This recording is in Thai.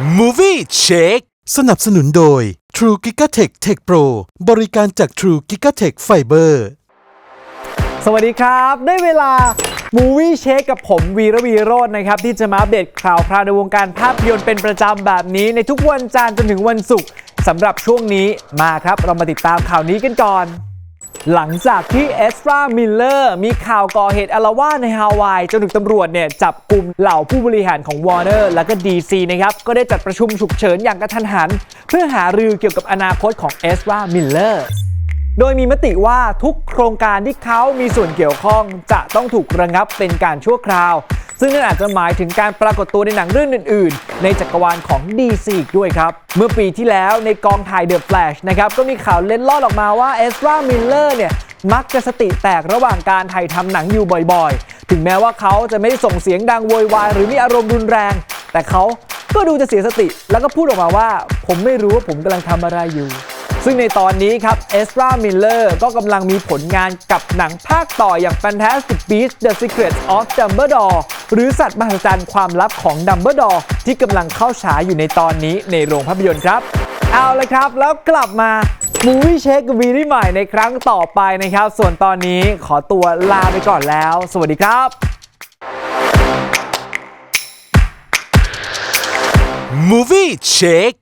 Movie Check สนับสนุนโดย True Gigatech Tech Pro บริการจาก True Gigatech Fiber สวัสดีครับ ได้เวลา Movie Check กับผมวีระวีโรจน์นะครับ ที่จะมาอัปเดตข่าวคราวในวงการภาพยนตร์เป็นประจำแบบนี้ ในทุกวันจันทร์จนถึงวันศุกร์สำหรับช่วงนี้มาครับ เรามาติดตามข่าวนี้กันก่อน หลังจากที่เอสรามิลเลอร์มีข่าวก่อเหตุอารวาสในฮาวาย จนถูกตำรวจเนี่ยจับกลุ่มเหล่าผู้บริหารของ Warner และก็ DC นะครับ ก็ได้จัดประชุมฉุกเฉินอย่างกระทันหัน เพื่อหารือเกี่ยวกับอนาคตของเอสรามิลเลอร์โดยมีมติว่าทุกโครงการที่เขามีส่วนเกี่ยวข้องจะต้องถูกระงับเป็นการชั่วคราว ซึ่งนั่นอาจจะหมายถึงการปรากฏตัวในหนังเรื่องอื่น ๆ ในจักรวาลของ DC อีกด้วยครับ เมื่อปีที่แล้วในกองถ่าย The Flash นะครับก็มีข่าวเล่นลอดออกมาว่าเอสรามิลเลอร์เนี่ยมักจะสติแตกระหว่างการถ่ายทำหนังอยู่บ่อยๆ ถึงแม้ว่าเขาจะไม่ได้ส่งเสียงดังโวยวายหรือมีอารมณ์รุนแรง แต่เขาก็ดูจะเสียสติ แล้วก็พูดออกมาว่า ผมไม่รู้ว่าผมกำลังทำอะไรอยู่ ซึ่งในตอนนี้ครับเอสรามิลเลอร์ก็กำลังมีผลงานกับหนังภาคต่ออย่าง Fantastic Beasts The Secrets of Dumbledore หรือสัตว์มหัศจรรย์ความลับของดัมเบิลดอร์ที่กำลังเข้าฉายอยู่ในตอนนี้ในโรงภาพยนตร์ครับ เอาละครับแล้วกลับมา Movie Check กับวีรี่ใหม่ในครั้งต่อไปนะครับ ส่วนตอนนี้ขอตัวลาไปก่อนแล้ว สวัสดีครับมูวี่เช็ค